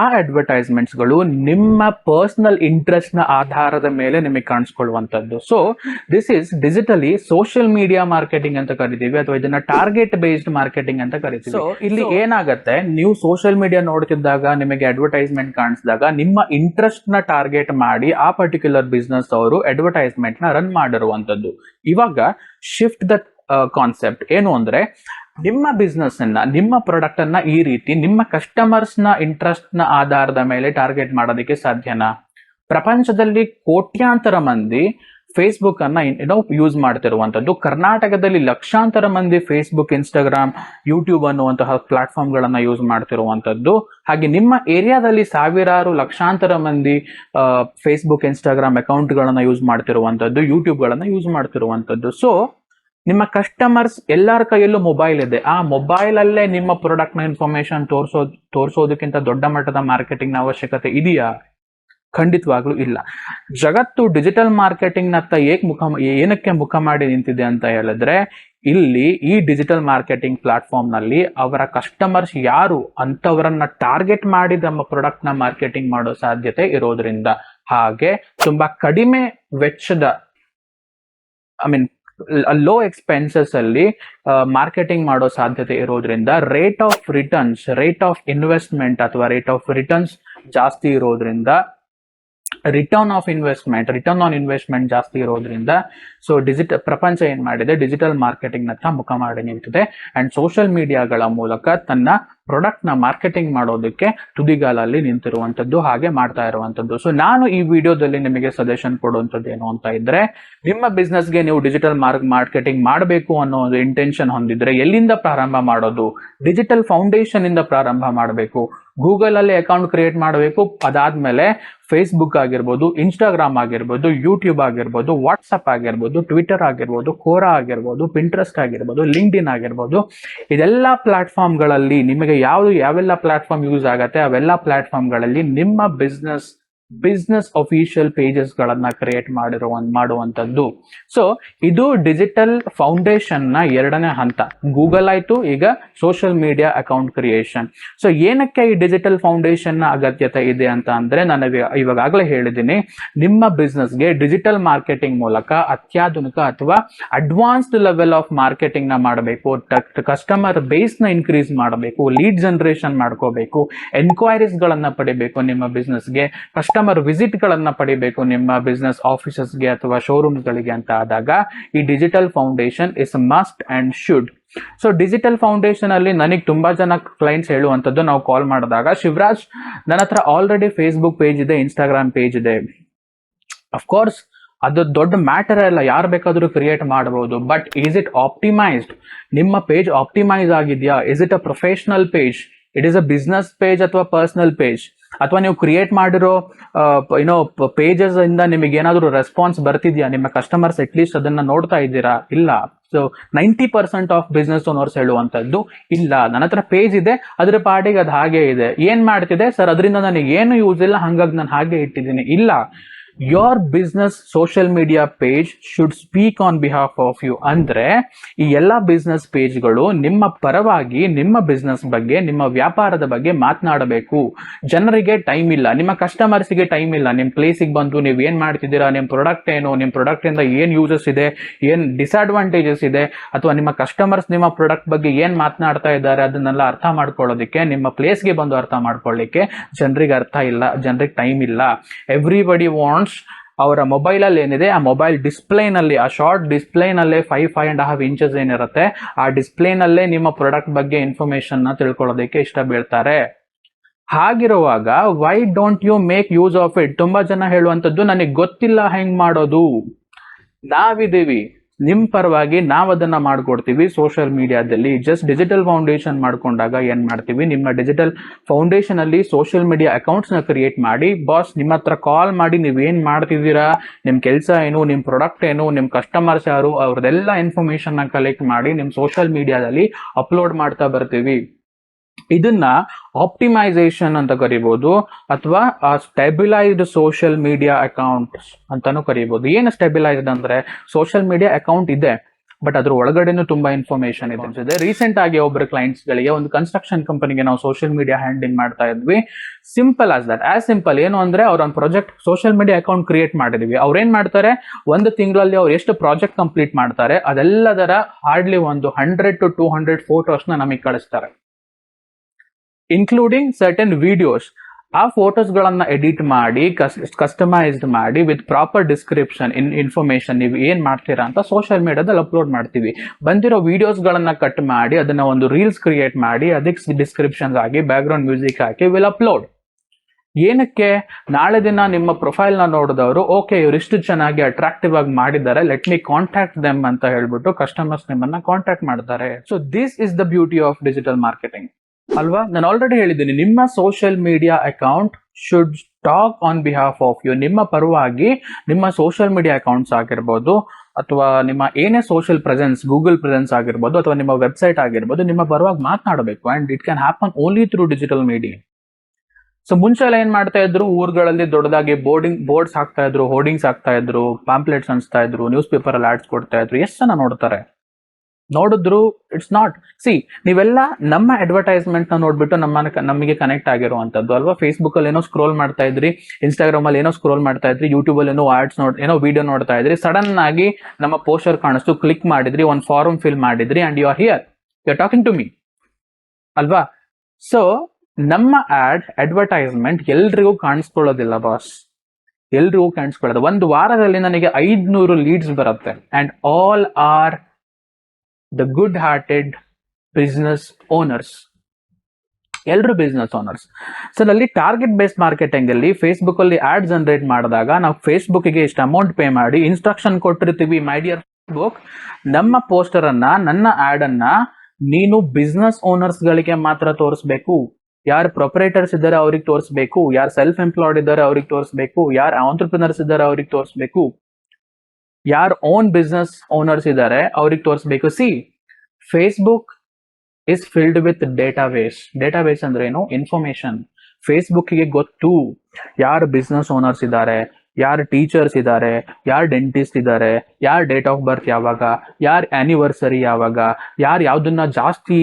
ಆ ಅಡ್ವರ್ಟೈಸ್ಮೆಂಟ್ಸ್ಗಳು ನಿಮ್ಮ ಪರ್ಸನಲ್ ಇಂಟ್ರೆಸ್ಟ್ನ ಆಧಾರದ ಮೇಲೆ ನಿಮಗೆ ಕಾಣಿಸ್ಕೊಳ್ಳುವಂತದ್ದು so this is digitally social media marketing ಅಂತ ಕರಿತೀವಿ ಅಥವಾ ಇದನ್ನ ಟಾರ್ಗೆಟ್ ಬೇಸ್ಡ್ ಮಾರ್ಕೆಟಿಂಗ್ ಅಂತ ಕರಿತೀವಿ. ಸೊ ಇಲ್ಲಿ ಏನಾಗುತ್ತೆ ನೀವು ಸೋಷಿಯಲ್ ಮೀಡಿಯಾ ನೋಡ್ತಿದ್ದಾಗ ನಿಮಗೆ ಅಡ್ವರ್ಟೈಸ್ಮೆಂಟ್ ಕಾಣಿಸಿದಾಗ ನಿಮ್ಮ ಇಂಟ್ರೆಸ್ಟ್ನ ಟಾರ್ಗೆಟ್ ಮಾಡಿ ಆ ಪರ್ಟಿಕ್ಯುಲರ್ ಬಿಸ್ನೆಸ್ ಅವರು ಅಡ್ವರ್ಟೈಸ್ಮೆಂಟ್ನ ರನ್ ಮಾಡಿರುವಂತದ್ದು ಇವಾಗ ಶಿಫ್ಟ್ ದ ಕಾನ್ಸೆಪ್ಟ್ ಏನು ಅಂದ್ರೆ ನಿಮ್ಮ ಬಿಸ್ನೆಸ್ ಅನ್ನ, ನಿಮ್ಮ ಪ್ರಾಡಕ್ಟ್ ಅನ್ನ ಈ ರೀತಿ, ನಿಮ್ಮ ಕಸ್ಟಮರ್ಸ್ನ ಇಂಟ್ರೆಸ್ಟ್ನ ಆಧಾರದ ಮೇಲೆ ಟಾರ್ಗೆಟ್ ಮಾಡೋದಕ್ಕೆ ಸಾಧ್ಯನಾ? ಪ್ರಪಂಚದಲ್ಲಿ ಕೋಟ್ಯಾಂತರ ಮಂದಿ ಫೇಸ್ಬುಕ್ ಅನ್ನ ಏನೋ ಯೂಸ್ ಮಾಡ್ತಿರುವಂಥದ್ದು ಕರ್ನಾಟಕದಲ್ಲಿ ಲಕ್ಷಾಂತರ ಮಂದಿ ಫೇಸ್ಬುಕ್ ಇನ್ಸ್ಟಾಗ್ರಾಮ್ ಯೂಟ್ಯೂಬ್ ಅನ್ನುವಂತಹ ಪ್ಲಾಟ್ಫಾರ್ಮ್ ಗಳನ್ನ ಯೂಸ್ ಮಾಡ್ತಿರುವಂಥದ್ದು ಹಾಗೆ ನಿಮ್ಮ ಏರಿಯಾದಲ್ಲಿ ಸಾವಿರಾರು ಲಕ್ಷಾಂತರ ಮಂದಿ ಫೇಸ್ಬುಕ್ ಇನ್ಸ್ಟಾಗ್ರಾಮ್ ಅಕೌಂಟ್ ಗಳನ್ನ ಯೂಸ್ ಮಾಡ್ತಿರುವಂಥದ್ದು ಯೂಟ್ಯೂಬ್ ಗಳನ್ನ ಯೂಸ್ ಮಾಡ್ತಿರುವಂಥದ್ದು ಸೊ ನಿಮ್ಮ ಕಸ್ಟಮರ್ಸ್ ಎಲ್ಲರ ಕೈಯಲ್ಲೂ ಮೊಬೈಲ್ ಇದೆ. ಆ ಮೊಬೈಲ್ ಅಲ್ಲೇ ನಿಮ್ಮ ಪ್ರಾಡಕ್ಟ್ನ ಇನ್ಫಾರ್ಮೇಶನ್ ತೋರಿಸೋ, ತೋರಿಸೋದಕ್ಕಿಂತ ದೊಡ್ಡ ಮಟ್ಟದ ಮಾರ್ಕೆಟಿಂಗ್ನ ಅವಶ್ಯಕತೆ ಇದೆಯಾ? ಖಂಡಿತವಾಗ್ಲೂ ಇಲ್ಲ. ಜಗತ್ತು ಡಿಜಿಟಲ್ ಮಾರ್ಕೆಟಿಂಗ್ ನತ್ತ ಏಕ್ ಮುಖ, ಏನಕ್ಕೆ ಮುಖ ಮಾಡಿ ನಿಂತಿದೆ ಅಂತ ಹೇಳಿದ್ರೆ, ಇಲ್ಲಿ ಈ ಡಿಜಿಟಲ್ ಮಾರ್ಕೆಟಿಂಗ್ ಪ್ಲಾಟ್ಫಾರ್ಮ್ನಲ್ಲಿ ಅವರ ಕಸ್ಟಮರ್ಸ್ ಯಾರು ಅಂತವರನ್ನ ಟಾರ್ಗೆಟ್ ಮಾಡಿ ನಮ್ಮ ಪ್ರಾಡಕ್ಟ್ನ ಮಾರ್ಕೆಟಿಂಗ್ ಮಾಡೋ ಸಾಧ್ಯತೆ ಇರೋದ್ರಿಂದ ಹಾಗೆ ತುಂಬಾ ಕಡಿಮೆ ವೆಚ್ಚದ ಐ ಮೀನ್ ಲೋ ಎಕ್ಸ್ಪೆನ್ಸಸ್ ಅಲ್ಲಿ ಮಾರ್ಕೆಟಿಂಗ್ ಮಾಡೋ ಸಾಧ್ಯತೆ ಇರೋದ್ರಿಂದ rate of returns rate of investment ಅಥವಾ ರೇಟ್ ಆಫ್ ರಿಟರ್ನ್ಸ್ ಜಾಸ್ತಿ ಇರೋದ್ರಿಂದ return of investment return on investment ಜಾಸ್ತಿ ಇರೋದ್ರಿಂದ ಸೊ ಡಿಜಿಟ್ ಪ್ರಪಂಚ ಏನ್ ಮಾಡಿದೆ? ಡಿಜಿಟಲ್ ಮಾರ್ಕೆಟಿಂಗ್ ನತ್ರ ಮುಖ ಮಾಡಿ ನಿಂತಿದೆ. ಅಂಡ್ ಸೋಷಿಯಲ್ ಮೀಡಿಯಾಗಳ ಮೂಲಕ ತನ್ನ ಪ್ರಾಡಕ್ಟ್ನ ಮಾರ್ಕೆಟಿಂಗ್ ಮಾಡೋದಕ್ಕೆ ತುದಿಗಾಲಲ್ಲಿ ನಿಂತಿರುವಂತದ್ದು ಹಾಗೆ ಮಾಡ್ತಾ ಇರುವಂತದ್ದು ಸೊ ನಾನು ಈ ವಿಡಿಯೋದಲ್ಲಿ ನಿಮಗೆ ಸಜೆಷನ್ ಕೊಡುವಂಥದ್ದು ಏನು ಅಂತ ಇದ್ರೆ, ನಿಮ್ಮ ಬಿಸ್ನೆಸ್ಗೆ ನೀವು ಡಿಜಿಟಲ್ ಮಾರ್ಕ್ ಮಾರ್ಕೆಟಿಂಗ್ ಮಾಡಬೇಕು ಅನ್ನೋ ಒಂದು ಇಂಟೆನ್ಷನ್ ಹೊಂದಿದ್ರೆ, ಎಲ್ಲಿಂದ ಪ್ರಾರಂಭ ಮಾಡೋದು? ಡಿಜಿಟಲ್ ಫೌಂಡೇಶನ್ ಇಂದ ಪ್ರಾರಂಭ ಮಾಡಬೇಕು. ಗೂಗಲ್ ಅಲ್ಲಿ ಅಕೌಂಟ್ ಕ್ರಿಯೇಟ್ ಮಾಡಬೇಕು. ಅದಾದ್ಮೇಲೆ ಫೇಸ್ಬುಕ್ ಆಗಿರ್ಬೋದು ಇನ್ಸ್ಟಾಗ್ರಾಮ್ ಆಗಿರ್ಬೋದು ಯೂಟ್ಯೂಬ್ ಆಗಿರ್ಬೋದು ವಾಟ್ಸಪ್ ಆಗಿರ್ಬೋದು ಟ್ವಿಟರ್ ಆಗಿರ್ಬೋದು ಕೋರಾ ಆಗಿರ್ಬೋದು ಪಿಂಟ್ರೆಸ್ಟ್ ಆಗಿರ್ಬೋದು ಲಿಂಕ್ಡ್ ಇನ್ ಆಗಿರ್ಬೋದು. ಇದೆಲ್ಲ ಪ್ಲಾಟ್ಫಾರ್ಮ್ಗಳಲ್ಲಿ ನಿಮಗೆ ಯಾವುದು ಯಾವೆಲ್ಲ ಪ್ಲಾಟ್ಫಾರ್ಮ್ ಯೂಸ್ ಆಗತ್ತೆ, ಅವೆಲ್ಲ ಪ್ಲಾಟ್ಫಾರ್ಮ್ಗಳಲ್ಲಿ ನಿಮ್ಮ ಬಿಸ್ನೆಸ್ ಬಿಸ್ನೆಸ್ ಅಫಿಷಿಯಲ್ ಪೇಜಸ್ ಗಳನ್ನ ಕ್ರಿಯೇಟ್ ಮಾಡಿರುವ ಮಾಡುವಂತದ್ದು ಸೊ ಇದು ಡಿಜಿಟಲ್ ಫೌಂಡೇಶನ್ನ ಎರಡನೇ ಹಂತ. ಗೂಗಲ್ ಆಯ್ತು, ಈಗ social media account creation so ಏನಕ್ಕೆ ಈ ಡಿಜಿಟಲ್ ಫೌಂಡೇಶನ್ನ ಅಗತ್ಯತೆ ಇದೆ ಅಂತ ಅಂದ್ರೆ ನಾನು ಇವಾಗಲೇ ಹೇಳಿದ್ದೀನಿ. ನಿಮ್ಮ ಬಿಸ್ನೆಸ್ಗೆ ಡಿಜಿಟಲ್ ಮಾರ್ಕೆಟಿಂಗ್ ಮೂಲಕ ಅತ್ಯಾಧುನಿಕ ಅಥವಾ ಅಡ್ವಾನ್ಸ್ಡ್ ಲೆವೆಲ್ ಆಫ್ ಮಾರ್ಕೆಟಿಂಗ್ನ ಮಾಡಬೇಕು ಕಸ್ಟಮರ್ ಬೇಸ್ನ ಇನ್ಕ್ರೀಸ್ ಮಾಡಬೇಕು ಲೀಡ್ ಜನರೇಷನ್ ಮಾಡ್ಕೋಬೇಕು ಎನ್ಕ್ವೈರೀಸ್ ಗಳನ್ನ ಪಡಿಬೇಕು ನಿಮ್ಮ ಬಿಸ್ನೆಸ್ಗೆ ಕಸ್ಟಮರ್ ವಿಸಿಟ್ ಗಳನ್ನ ಪಡಿಬೇಕು ನಿಮ್ಮ ಬಿಸ್ನೆಸ್ ಆಫೀಸಸ್ಗೆ ಅಥವಾ ಶೋರೂಮ್ ಗಳಿಗೆ ಅಂತ ಆದಾಗ ಈ digital foundation is must and should so digital foundation ಅಲ್ಲಿ ನನಗೆ ತುಂಬಾ ಜನ ಕ್ಲೈಂಟ್ಸ್ ಹೇಳುವಂತದ್ದು ನಾವು ಕಾಲ್ ಮಾಡಿದಾಗ, ಶಿವರಾಜ್, ನನ್ನ ಹತ್ರ ಆಲ್ರೆಡಿ ಫೇಸ್ಬುಕ್ ಪೇಜ್ ಇದೆ ಇನ್ಸ್ಟಾಗ್ರಾಮ್ ಪೇಜ್ ಇದೆ. ಅಫ್ಕೋರ್ಸ್ ಅದು ದೊಡ್ಡ ಮ್ಯಾಟರ್ ಅಲ್ಲ, ಯಾರು ಬೇಕಾದರೂ ಕ್ರಿಯೇಟ್ ಮಾಡಬಹುದು ಬಟ್ ಈಸ್ ಇಟ್ ಆಪ್ಟಿಮೈಸ್ಡ್ ನಿಮ್ಮ ಪೇಜ್ ಆಪ್ಟಿಮೈಸ್ ಆಗಿದೆಯಾ? Is it a professional page it is a business page ಅಥವಾ ಪರ್ಸನಲ್ ಪೇಜ್ ಅಥವಾ ನೀವು ಕ್ರಿಯೇಟ್ ಮಾಡಿರೋ ಏನೋ ಪೇಜಸ್ ಇಂದ ನಿಮಗೆ ಏನಾದರೂ ರೆಸ್ಪಾನ್ಸ್ ಬರ್ತಿದ್ಯಾ? ನಿಮ್ಮ ಕಸ್ಟಮರ್ಸ್ ಅಟ್ಲೀಸ್ಟ್ ಅದನ್ನ ನೋಡ್ತಾ ಇದ್ದೀರಾ? ಇಲ್ಲ. So ninety percent of business owners ಹೇಳುವಂತದ್ದು ಇಲ್ಲ. ನನ್ನ ಹತ್ರ ಪೇಜ್ ಇದೆ, ಅದ್ರ ಪಾಡಿಗೆ ಅದು ಹಾಗೆ ಇದೆ. ಏನ್ ಮಾಡ್ತಿದೆ? ಸರ್, ಅದರಿಂದ ನನಗೆ ಏನು ಯೂಸ್ ಇಲ್ಲ, ಹಂಗಾಗಿ ನಾನು ಹಾಗೆ ಇಟ್ಟಿದ್ದೀನಿ. ಇಲ್ಲ. Your business social media page should speak on behalf of you ಅಂದ್ರೆ ಈ ಎಲ್ಲ ಬಿಸ್ನೆಸ್ ಪೇಜ್ಗಳು ನಿಮ್ಮ ಪರವಾಗಿ ನಿಮ್ಮ ಬಿಸ್ನೆಸ್ ಬಗ್ಗೆ, ನಿಮ್ಮ ವ್ಯಾಪಾರದ ಬಗ್ಗೆ ಮಾತನಾಡಬೇಕು. ಜನರಿಗೆ ಟೈಮ್ ಇಲ್ಲ. ನಿಮ್ಮ ಕಸ್ಟಮರ್ಸ್ಗೆ ಟೈಮ್ ಇಲ್ಲ. ನಿಮ್ಮ ಪ್ಲೇಸಿಗೆ ಬಂದು ನೀವು ಏನ್ ಮಾಡ್ತಿದ್ದೀರಾ? ನಿಮ್ಮ ಪ್ರಾಡಕ್ಟ್ ಏನು? ನಿಮ್ಮ ಪ್ರಾಡಕ್ಟ್ ಇಂದ ಏನ್ ಯೂಸಸ್ ಇದೆ? ಏನ್ ಡಿಸ್ಅಡ್ವಾಂಟೇಜಸ್ ಇದೆ? ಅಥವಾ ನಿಮ್ಮ ಕಸ್ಟಮರ್ಸ್ ನಿಮ್ಮ ಪ್ರಾಡಕ್ಟ್ ಬಗ್ಗೆ ಏನ್ ಮಾತನಾಡ್ತಾ ಇದ್ದಾರೆ? ಅದನ್ನೆಲ್ಲ ಅರ್ಥ ಮಾಡ್ಕೊಳ್ಳೋದಕ್ಕೆ, ನಿಮ್ಮ ಪ್ಲೇಸ್ಗೆ ಬಂದು ಅರ್ಥ ಮಾಡ್ಕೊಳ್ಳಿಕ್ಕೆ ಜನರಿಗೆ ಅರ್ಥ ಇಲ್ಲ. ಜನರಿಗೆ ಟೈಮ್ ಇಲ್ಲ. ಎವ್ರಿಬಡಿ ವಾಂಟ್ಸ್ ಅವರ ಮೊಬೈಲಲ್ಲಿ ಏನಿದೆ, ಆ ಮೊಬೈಲ್ ಡಿಸ್ಪ್ಲೇನಲ್ಲಿ ಆ short ಡಿಸ್ಪ್ಲೇನಲ್ಲೇ five five and half inches ಏನಿರುತ್ತೆ, ಆ ಡಿಸ್ಪ್ಲೇನಲ್ಲೇ ನಿಮ್ಮ ಪ್ರಾಡಕ್ಟ್ ಬಗ್ಗೆ ಇನ್ಫಾರ್ಮೇಶನ್ನ ತಿಳ್ಕೊಳ್ಳೋದಕ್ಕೆ ಇಷ್ಟ ಬೀಳ್ತಾರೆ. ಹಾಗಿರುವಾಗ why don't you make use of it ತುಂಬಾ ಜನ ಹೇಳುವಂತದ್ದು ನನಗೆ ಗೊತ್ತಿಲ್ಲ ಹೆಂಗ್ ಮಾಡೋದು? ನಾವಿದ್ದೀವಿ. ನಿಮ್ ಪರವಾಗಿ ನಾವು ಅದನ್ನ ಮಾಡ್ಕೊಡ್ತೀವಿ ಸೋಷಿಯಲ್ ಮೀಡಿಯಾದಲ್ಲಿ ಜಸ್ಟ್ ಡಿಜಿಟಲ್ ಫೌಂಡೇಶನ್ ಮಾಡ್ಕೊಂಡಾಗ ಏನ್ ಮಾಡ್ತೀವಿ? ನಿಮ್ಮ ಡಿಜಿಟಲ್ ಫೌಂಡೇಶನ್ ಅಲ್ಲಿ ಸೋಷಿಯಲ್ ಮೀಡಿಯಾ ಅಕೌಂಟ್ಸ್ನ ಕ್ರಿಯೇಟ್ ಮಾಡಿ ಬಾಸ್ ನಿಮ್ಮ ಹತ್ರ ಕಾಲ್ ಮಾಡಿ ನೀವ್ ಏನ್ ಮಾಡ್ತಿದ್ದೀರಾ? ನಿಮ್ ಕೆಲಸ ಏನು? ನಿಮ್ ಪ್ರಾಡಕ್ಟ್ ಏನು? ನಿಮ್ ಕಸ್ಟಮರ್ಸ್ ಯಾರು? ಅವ್ರದ್ದೆಲ್ಲ ಇನ್ಫಾರ್ಮೇಶನ್ನ ಕಲೆಕ್ಟ್ ಮಾಡಿ ನಿಮ್ ಸೋಷಿಯಲ್ ಮೀಡಿಯಾದಲ್ಲಿ ಅಪ್ಲೋಡ್ ಮಾಡ್ತಾ ಬರ್ತೀವಿ. ಇದನ್ನ ಆಪ್ಟಿಮೈಸೇಷನ್ ಅಂತ ಕರಿಬಹುದು ಅಥವಾ ಸ್ಟೆಬಿಲೈಸ್ಡ್ ಸೋಷಿಯಲ್ ಮೀಡಿಯಾ ಅಕೌಂಟ್ ಅಂತಾನು ಕರಿಬಹುದು ಏನು ಸ್ಟೆಬಿಲೈಸ್ಡ್ ಅಂದ್ರೆ ಸೋಷಿಯಲ್ ಮೀಡಿಯಾ ಅಕೌಂಟ್ ಇದೆ ಬಟ್ ಅದ್ರ ಒಳಗಡೆನೂ ತುಂಬಾ ಇನ್ಫಾರ್ಮೇಶನ್ ಇದೆ ರೀಸೆಂಟ್ ಆಗಿ ಒಬ್ಬರು ಕ್ಲೈಂಟ್ಸ್ ಗಳಿಗೆ ಒಂದು ಕನ್ಸ್ಟ್ರಕ್ಷನ್ ಕಂಪನಿಗೆ ನಾವು ಸೋಷಿಯಲ್ ಮೀಡಿಯಾ ಹ್ಯಾಂಡಲ್ ಮಾಡ್ತಾ ಇದ್ವಿ. Simple as that as simple ಏನು ಅಂದ್ರೆ, ಅವ್ರ ಒಂದು project social media account create ಮಾಡಿದ್ವಿ. ಅವ್ರೇನ್ ಮಾಡ್ತಾರೆ, ಒಂದು ತಿಂಗಳಲ್ಲಿ ಅವ್ರು ಎಷ್ಟು ಪ್ರಾಜೆಕ್ಟ್ ಕಂಪ್ಲೀಟ್ ಮಾಡ್ತಾರೆ, ಅದೆಲ್ಲದರ ಹಾರ್ಡ್ಲಿ ಒಂದು hundred to two hundred photos ನಮಗೆ ಕಳಿಸ್ತಾರೆ. ಇನ್ಕ್ಲೂಡಿಂಗ್ ಸರ್ಟನ್ ವಿಡಿಯೋಸ್ ಆ ಫೋಟೋಸ್ ಗಳನ್ನ ಎಡಿಟ್ ಮಾಡಿ ಕಸ್ಟಮೈಸ್ಡ್ ಮಾಡಿ with proper description in information ನೀವು ಏನು ಮಾಡ್ತೀರಾ ಅಂತ ಸೋಷಿಯಲ್ ಮೀಡಿಯಾದಲ್ಲಿ ಅಪ್ಲೋಡ್ ಮಾಡ್ತೀವಿ. ಬಂದಿರೋ ವಿಡಿಯೋಸ್ ಗಳನ್ನ ಕಟ್ ಮಾಡಿ, ಅದನ್ನ ಒಂದು ರೀಲ್ಸ್ ಕ್ರಿಯೇಟ್ ಮಾಡಿ, ಅದಕ್ಕೆ ಡಿಸ್ಕ್ರಿಪ್ಷನ್ಸ್ ಆಗಿ ಬ್ಯಾಕ್ ಗ್ರೌಂಡ್ ಮ್ಯೂಸಿಕ್ ಹಾಕಿ ವಿಲ್ ಅಪ್ಲೋಡ್ ಏನಕ್ಕೆ? ನಾಳೆ ದಿನ ನಿಮ್ಮ ಪ್ರೊಫೈಲ್ನ ನೋಡಿದವರು ಓಕೆ ಇಷ್ಟು ಚೆನ್ನಾಗಿ ಅಟ್ರಾಕ್ಟಿವ್ ಆಗಿ ಮಾಡಿದ್ದಾರೆ ಲೆಟ್ ಮಿ ಕಾಂಟ್ಯಾಕ್ಟ್ ದೆಮ್ ಅಂತ ಹೇಳ್ಬಿಟ್ಟು ಕಸ್ಟಮರ್ಸ್ ನಿಮ್ಮನ್ನ ಕಾಂಟ್ಯಾಕ್ಟ್ ಮಾಡ್ತಾರೆ. So this is the beauty of digital marketing ಅಲ್ವಾ? ನಾನು ಆಲ್ರೆಡಿ ಹೇಳಿದ್ದೀನಿ, ನಿಮ್ಮ social media account should talk on behalf of you ನಿಮ್ಮ ಪರವಾಗಿ ನಿಮ್ಮ ಸೋಷಿಯಲ್ ಮೀಡಿಯಾ ಅಕೌಂಟ್ಸ್ ಆಗಿರ್ಬೋದು, ಅಥವಾ ನಿಮ್ಮ ಏನೇ ಸೋಷಿಯಲ್ ಪ್ರೆಸೆನ್ಸ್ ಗೂಗಲ್ ಪ್ರೆಸೆನ್ಸ್ ಆಗಿರ್ಬೋದು, ಅಥವಾ ನಿಮ್ಮ ವೆಬ್ಸೈಟ್ ಆಗಿರ್ಬೋದು, ನಿಮ್ಮ ಪರವಾಗಿ ಮಾತನಾಡಬೇಕು and it can happen only through digital media so ಮುಂಚೆ ಎಲ್ಲ ಏನ್ ಮಾಡ್ತಾ ಇದ್ರು? ಊರುಗಳಲ್ಲಿ ದೊಡ್ಡದಾಗಿ ಬೋರ್ಡಿಂಗ್ ಬೋರ್ಡ್ಸ್ ಹಾಕ್ತಾ ಇದ್ರು ಹೋರ್ಡಿಂಗ್ಸ್ ಹಾಕ್ತಾ ಇದ್ರು ಪಾಂಪ್ಲೆಟ್ಸ್ ಅನ್ಸ್ತಾ ಇದ್ರು ನ್ಯೂಸ್ ಪೇಪರ್ ಅಲ್ಲಿ ಆಡ್ಸ್ ಕೊಡ್ತಾ ಇದ್ರು, ಎಷ್ಟು ಜನ ನೋಡ್ತಾರೆ? ನೋಡಿದ್ರು ಇಟ್ಸ್ ನಾಟ್ ಸಿ ನೀವೆಲ್ಲ ನಮ್ಮ ಅಡ್ವರ್ಟೈಸ್ಮೆಂಟ್ನ ನೋಡ್ಬಿಟ್ಟು ನಮ್ಮ ನಮಗೆ ಕನೆಕ್ಟ್ ಆಗಿರುವಂತದ್ದು ಅಲ್ವಾ? ಫೇಸ್ಬುಕ್ ಅಲ್ಲಿ ಏನೋ ಸ್ಕ್ರೋಲ್ ಮಾಡ್ತಾ ಇದ್ರಿ ಇನ್ಸ್ಟಾಗ್ರಾಮ್ ಅಲ್ಲಿ ಏನೋ ಸ್ಕ್ರೋಲ್ ಮಾಡ್ತಾ ಇದ್ರಿ ಯೂಟ್ಯೂಬ್ ಅಲ್ಲಿ ಏನೋ ಆಡ್ಸ್ ನೋಡ್, ಏನೋ ವಿಡಿಯೋ ನೋಡ್ತಾ ಇದ್ರಿ ಸಡನ್ ಆಗಿ ನಮ್ಮ ಪೋಸ್ಟರ್ ಕಾಣಿಸ್ತು ಕ್ಲಿಕ್ ಮಾಡಿದ್ರಿ, ಒಂದು ಫಾರ್ಮ್ ಫಿಲ್ ಮಾಡಿದ್ರಿ and you are here you are talking to me ಅಲ್ವಾ? ಸೊ ನಮ್ಮ ಆಡ್ ಅಡ್ವರ್ಟೈಸ್ಮೆಂಟ್ ಎಲ್ರಿಗೂ ಕಾಣಿಸ್ಕೊಳ್ಳೋದಿಲ್ಲ ಬಾಸ್ ಎಲ್ರಿಗೂ ಕಾಣಿಸ್ಕೊಳ್ಳೋದು. ಒಂದು ವಾರದಲ್ಲಿ ನನಗೆ ಐದ್ನೂರು ಲೀಡ್ಸ್ ಬರುತ್ತೆ. And all are good hearted business owners ಎಲ್ಲರೂ ಬಿಸ್ನೆಸ್ ಓನರ್ಸ್ ಸೊ ಅಲ್ಲಿ ಟಾರ್ಗೆಟ್ ಬೇಸ್ಡ್ ಮಾರ್ಕೆಟಿಂಗ್ ಅಲ್ಲಿ ಫೇಸ್ಬುಕ್ ಅಲ್ಲಿ ಆಡ್ ಜನರೇಟ್ ಮಾಡಿದಾಗ ನಾವು ಫೇಸ್ಬುಕ್ಗೆ ಇಷ್ಟು ಅಮೌಂಟ್ ಪೇ ಮಾಡಿ ಇನ್ಸ್ಟ್ರಕ್ಷನ್ ಕೊಟ್ಟಿರ್ತೀವಿ ಮೈ ಡಿಯರ್ ಫೇಸ್ಬುಕ್ ನಮ್ಮ ಪೋಸ್ಟರ್ ಅನ್ನ, ನನ್ನ ಆಡ್ ಅನ್ನ ನೀನು ಬಿಸ್ನೆಸ್ ಓನರ್ಸ್ ಗಳಿಗೆ ಮಾತ್ರ ತೋರಿಸ್ಬೇಕು. ಯಾರು ಪ್ರೊಪರೇಟರ್ಸ್ ಇದ್ದಾರೆ ಅವ್ರಿಗೆ ತೋರಿಸ್ಬೇಕು. ಯಾರು ಸೆಲ್ಫ್ ಎಂಪ್ಲಾಯ್ಡ್ ಇದ್ದಾರೆ ಅವ್ರಿಗೆ ತೋರಿಸ್ಬೇಕು. ಯಾರು ಆಂಟ್ರಪ್ರಿನರ್ಸ್ ಇದ್ದಾರೆ ಅವ್ರಿಗೆ ತೋರಿಸ್ಬೇಕು. ಯಾರು ಓನ್ ಬಿಸ್ನೆಸ್ ಓನರ್ಸ್ ಇದ್ದಾರೆ ಅವ್ರಿಗೆ ತೋರಿಸ್ಬೇಕು see Facebook is filled with database database ಅಂದ್ರೆ ಏನು ಇನ್ಫಾರ್ಮೇಶನ್ ಫೇಸ್ಬುಕ್ಗೆ ಗೊತ್ತು ಯಾರು ಬಿಸ್ನೆಸ್ ಓನರ್ಸ್ ಇದ್ದಾರೆ ಯಾರು ಟೀಚರ್ಸ್ ಇದ್ದಾರೆ ಯಾರು ಡೆಂಟಿಸ್ಟ್ ಇದ್ದಾರೆ ಯಾರು ಡೇಟ್ ಆಫ್ ಬರ್ತ್ ಯಾವಾಗ, ಯಾರು ಆನಿವರ್ಸರಿ ಯಾವಾಗ, ಯಾರು ಯಾವ್ದನ್ನ ಜಾಸ್ತಿ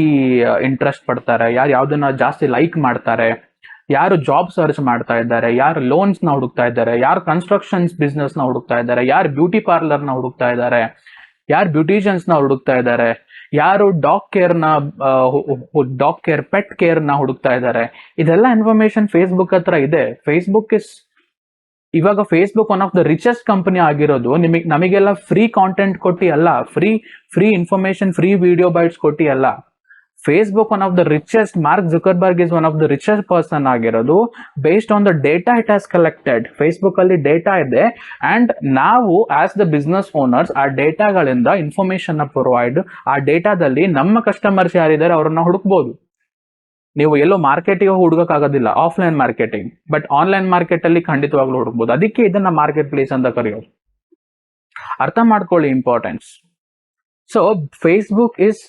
ಇಂಟ್ರೆಸ್ಟ್ ಪಡ್ತಾರೆ, ಯಾರು ಯಾವ್ದನ್ನ ಜಾಸ್ತಿ ಲೈಕ್ ಮಾಡ್ತಾರೆ. ಯಾರು ಜಾಬ್ ಸರ್ಚ್ ಮಾಡ್ತಾ ಇದ್ದಾರೆ, ಯಾರು ಲೋನ್ಸ್ನ ಹುಡುಕ್ತಾ ಇದ್ದಾರೆ, ಯಾರು ಕನ್ಸ್ಟ್ರಕ್ಷನ್ಸ್ ಬಿಸ್ನೆಸ್ನ ಹುಡುಕ್ತಾ ಇದ್ದಾರೆ, ಯಾರು ಬ್ಯೂಟಿ ಪಾರ್ಲರ್ನ ಹುಡುಕ್ತಾ ಇದ್ದಾರೆ, ಯಾರು ಬ್ಯೂಟಿಷಿಯನ್ಸ್ನ ಹುಡುಕ್ತಾ ಇದ್ದಾರೆ, ಯಾರು ಡಾಗ್ ಕೇರ್ನ ಡಾಗ್ ಕೇರ್ ಪೆಟ್ ಕೇರ್ನ ಹುಡುಕ್ತಾ ಇದ್ದಾರೆ. ಇದೆಲ್ಲ ಇನ್ಫಾರ್ಮೇಶನ್ ಫೇಸ್ಬುಕ್ ಹತ್ರ ಇದೆ. ಫೇಸ್ಬುಕ್ ಇಸ್ ಇವಾಗ Facebook one of the richest company ಆಗಿರೋದು. ನಿಮಗೆ ನಮಗೆಲ್ಲ ಫ್ರೀ ಕಾಂಟೆಂಟ್ ಕೊಟ್ಟಿ ಅಲ್ಲ free free information free video bytes ಕೊಟ್ಟಿ ಅಲ್ಲ Facebook one of the richest Mark Zuckerberg is one of the richest person ಆಗಿರೋದು. Based on the data it has collected Facebook ಅಲ್ಲಿ data ಇದೆ. ಅಂಡ್ ನಾವು as the business owners ಆ ಡೇಟಾಗಳಿಂದ information provide ಆ ಡೇಟಾದಲ್ಲಿ ನಮ್ಮ ಕಸ್ಟಮರ್ಸ್ ಯಾರಿದ್ದಾರೆ ಅವರನ್ನ ಹುಡುಕ್ಬೋದು. ನೀವು ಎಲ್ಲೋ ಮಾರ್ಕೆಟಿಗೆ ಹುಡುಗಕ್ಕಾಗೋದಿಲ್ಲ. Offline marketing but online market ಅಲ್ಲಿ ಖಂಡಿತವಾಗ್ಲೂ ಹುಡುಕ್ಬೋದು. ಅದಕ್ಕೆ ಇದನ್ನ ಮಾರ್ಕೆಟ್ ಪ್ಲೇಸ್ ಅಂತ ಕರೆಯೋದು. ಅರ್ಥ ಮಾಡ್ಕೊಳ್ಳಿ importance so Facebook is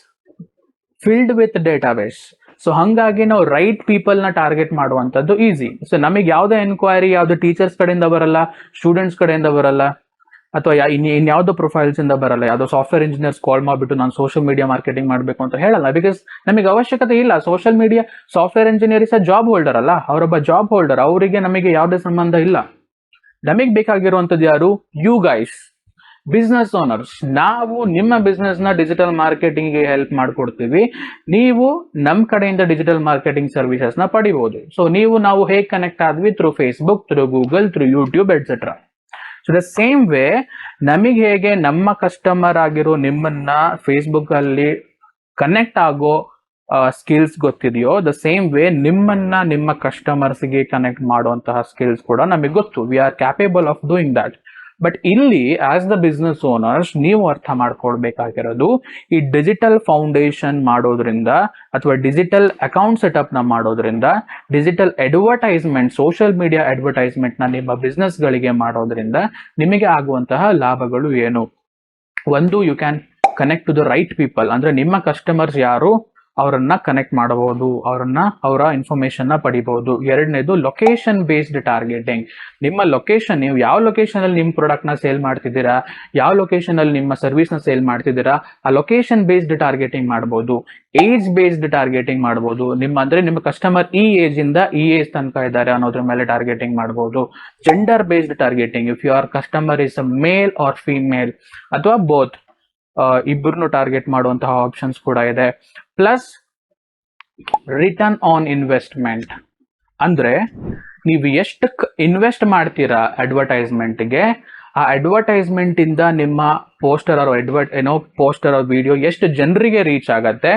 filled with database so ಹಂಗಾಗಿ ನಾವು ರೈಟ್ ಪೀಪಲ್ನ ಟಾರ್ಗೆಟ್ ಮಾಡುವಂಥದ್ದು ಈಸಿ ಸೊ ನಮಗೆ ಯಾವುದೇ ಎನ್ಕ್ವೈರಿ ಯಾವ್ದು ಟೀಚರ್ಸ್ ಕಡೆಯಿಂದ ಬರಲ್ಲ ಸ್ಟೂಡೆಂಟ್ಸ್ ಕಡೆಯಿಂದ ಬರಲ್ಲ, ಅಥವಾ ಇನ್ ಇನ್ಯಾವುದೋ ಪ್ರೊಫೈಲ್ಸ್ ಇಂದ ಬರಲ್ಲ, ಯಾವುದೋ ಸಾಫ್ಟ್ವೇರ್ ಇಂಜಿನಿಯರ್ಸ್ ಕಾಲ್ ಮಾಡಿಬಿಟ್ಟು ನಾನು ಸೋಷಿಯಲ್ ಮೀಡಿಯಾ ಮಾರ್ಕೆಟಿಂಗ್ ಮಾಡಬೇಕು ಅಂತ ಹೇಳಲ್ಲ ಬಿಕಾಸ್ ನಮಗೆ ಅವಶ್ಯಕತೆ ಇಲ್ಲ. Social media software engineer is job holder ಅಲ್ಲ, ಅವರೊಬ್ಬ ಜಾಬ್ ಹೋಲ್ಡರ್ ಅವರಿಗೆ ನಮಗೆ ಯಾವುದೇ ಸಂಬಂಧ ಇಲ್ಲ. ನಮಗೆ ಬೇಕಾಗಿರುವಂಥದ್ದು ಯಾರು? ಯು ಗೈಸ್ ಬಿಸ್ನೆಸ್ ಓನರ್ಸ್ ನಾವು ನಿಮ್ಮ ಬಿಸ್ನೆಸ್ನ ಡಿಜಿಟಲ್ ಮಾರ್ಕೆಟಿಂಗ್ಗೆ ಹೆಲ್ಪ್ ಮಾಡಿಕೊಡ್ತೀವಿ. ನೀವು ನಮ್ಮ ಕಡೆಯಿಂದ ಡಿಜಿಟಲ್ ಮಾರ್ಕೆಟಿಂಗ್ ಸರ್ವಿಸಸ್ನ ಪಡಿಬಹುದು ಸೊ ನೀವು ನಾವು ಹೇಗೆ ಕನೆಕ್ಟ್ ಆದ್ವಿ? Through Facebook through Google through YouTube etcetera so the same way ನಮಗೆ ಹೇಗೆ ನಮ್ಮ ಕಸ್ಟಮರ್ ಆಗಿರೋ ನಿಮ್ಮನ್ನ ಫೇಸ್ಬುಕ್ ಅಲ್ಲಿ ಕನೆಕ್ಟ್ ಆಗೋ ಸ್ಕಿಲ್ಸ್ ಗೊತ್ತಿದೆಯೋ ದ ಸೇಮ್ ವೇ ನಿಮ್ಮನ್ನ ನಿಮ್ಮ ಕಸ್ಟಮರ್ಸ್ಗೆ ಕನೆಕ್ಟ್ ಮಾಡುವಂತಹ ಸ್ಕಿಲ್ಸ್ ಕೂಡ ನಮಗೆ ಗೊತ್ತು. We are capable of doing that but ಇಲ್ಲಿ ಆಸ್ ದ ಬಿಸ್ನೆಸ್ ಓನರ್ಸ್ ನೀವು ಅರ್ಥ ಮಾಡ್ಕೊಳ್ಬೇಕಾಗಿರೋದು, ಈ ಡಿಜಿಟಲ್ ಫೌಂಡೇಶನ್ ಮಾಡೋದ್ರಿಂದ ಅಥವಾ ಡಿಜಿಟಲ್ ಅಕೌಂಟ್ ಸೆಟಪ್ನ ಮಾಡೋದ್ರಿಂದ ಡಿಜಿಟಲ್ ಅಡ್ವರ್ಟೈಸ್ಮೆಂಟ್ ಸೋಷಿಯಲ್ ಮೀಡಿಯಾ ಅಡ್ವರ್ಟೈಸ್ಮೆಂಟ್ನ ನಿಮ್ಮ ಬಿಸ್ನೆಸ್ ಗಳಿಗೆ ಮಾಡೋದ್ರಿಂದ ನಿಮಗೆ ಆಗುವಂತಹ ಲಾಭಗಳು ಏನು? ಒಂದು you can connect to the right people ಅಂದ್ರೆ ನಿಮ್ಮ ಕಸ್ಟಮರ್ಸ್ ಯಾರು? ಅವರನ್ನ ಕನೆಕ್ಟ್ ಮಾಡಬಹುದು, ಅವರನ್ನ, ಅವರ ಇನ್ಫಾರ್ಮೇಶನ್ನ ಪಡಿಬಹುದು. ಎರಡನೇದು ಲೊಕೇಶನ್ ಬೇಸ್ಡ್ ಟಾರ್ಗೆಟಿಂಗ್ ನಿಮ್ಮ ಲೊಕೇಶನ್ ನೀವು ಯಾವ ಲೊಕೇಶನ್ ಅಲ್ಲಿ ನಿಮ್ಮ ಪ್ರಾಡಕ್ಟ್ನ ಸೇಲ್ ಮಾಡ್ತಿದ್ದೀರಾ, ಯಾವ ಲೊಕೇಶನ್ ಅಲ್ಲಿ ನಿಮ್ಮ ಸರ್ವಿಸ್ನ ಸೇಲ್ ಮಾಡ್ತಿದ್ದೀರಾ, ಆ ಲೊಕೇಶನ್ ಬೇಸ್ಡ್ ಟಾರ್ಗೆಟಿಂಗ್ ಮಾಡಬಹುದು ಏಜ್ ಬೇಸ್ಡ್ ಟಾರ್ಗೆಟಿಂಗ್ ಮಾಡಬಹುದು ನಿಮ್ಮ ಅಂದ್ರೆ ನಿಮ್ಮ ಕಸ್ಟಮರ್ ಈ ಏಜ್ ಇಂದ ಈ ಏಜ್ ತನಕ ಇದ್ದಾರೆ ಅನ್ನೋದ್ರ ಮೇಲೆ ಟಾರ್ಗೆಟಿಂಗ್ ಮಾಡಬಹುದು gender based targeting if your customer is a male or female ಅಥವಾ ಬೋತ್ ಇಬ್ಬರನ್ನು ಟಾರ್ಗೆಟ್ ಮಾಡುವಂತಹ ಆಪ್ಷನ್ಸ್ ಕೂಡ ಇದೆ. ಪ್ಲಸ್ ರಿಟರ್ನ್ ಆನ್ ಇನ್ವೆಸ್ಟ್ಮೆಂಟ್ ಅಂದ್ರೆ, ನೀವು ಎಷ್ಟು ಇನ್ವೆಸ್ಟ್ ಮಾಡ್ತೀರಾ ಅಡ್ವರ್ಟೈಸ್ಮೆಂಟ್ಗೆ ಆ ಅಡ್ವರ್ಟೈಸ್ಮೆಂಟ್ ಇಂದ ನಿಮ್ಮ ಪೋಸ್ಟರ್ ಅವ್ರ ಅಡ್ವರ್ಟ್ ಏನೋ ಪೋಸ್ಟರ್ ಅವ್ರ ವಿಡಿಯೋ ಎಷ್ಟು ಜನರಿಗೆ ರೀಚ್ ಆಗತ್ತೆ?